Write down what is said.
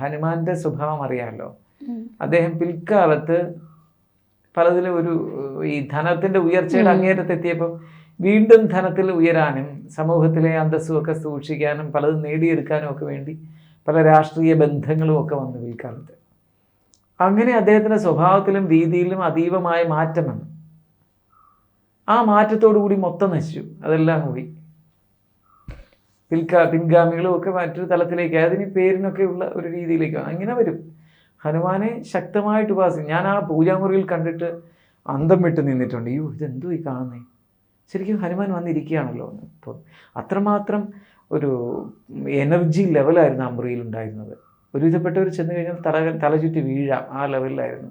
ഹനുമാന്റെ സ്വഭാവം അറിയാമല്ലോ അദ്ദേഹം പിൽക്കാലത്ത് പലതിലും ഒരു ഈ ധനത്തിന്റെ ഉയർച്ചയുടെ അങ്ങേറ്റത്തെത്തിയപ്പോൾ വീണ്ടും ധനത്തിൽ ഉയരാനും സമൂഹത്തിലെ അന്തസ്സും ഒക്കെ സൂക്ഷിക്കാനും പലതും നേടിയെടുക്കാനും ഒക്കെ വേണ്ടി പല രാഷ്ട്രീയ ബന്ധങ്ങളും ഒക്കെ വന്നു പിൽക്കാലത്ത്. അങ്ങനെ അദ്ദേഹത്തിന്റെ സ്വഭാവത്തിലും രീതിയിലും അതീവമായ മാറ്റം വന്നു. ആ മാറ്റത്തോടു കൂടി മൊത്തം നശിച്ചു. അതെല്ലാം പോയി. പിൽക്കാ പിൻഗാമികളും ഒക്കെ മറ്റൊരു തലത്തിലേക്ക് അതിന് പേരിനൊക്കെ ഉള്ള ഒരു രീതിയിലേക്ക് അങ്ങനെ വരും. ഹനുമാനെ ശക്തമായിട്ട് ഉപാസിക്കും. ഞാൻ ആ പൂജാമുറിയിൽ കണ്ടിട്ട് അന്തം വിട്ട് നിന്നിട്ടുണ്ട്. അയ്യോ ഇതെന്തോ ഈ കാണുന്നേ? ശരിക്കും ഹനുമാൻ വന്നിരിക്കുകയാണല്ലോ. ഇപ്പോൾ അത്രമാത്രം ഒരു എനർജി ലെവലായിരുന്നു ആ മുറിയിൽ ഉണ്ടായിരുന്നത്. ഒരുവിധപ്പെട്ടവർ ചെന്ന് കഴിഞ്ഞാൽ തല തലചുറ്റി വീഴാം. ആ ലെവലിലായിരുന്നു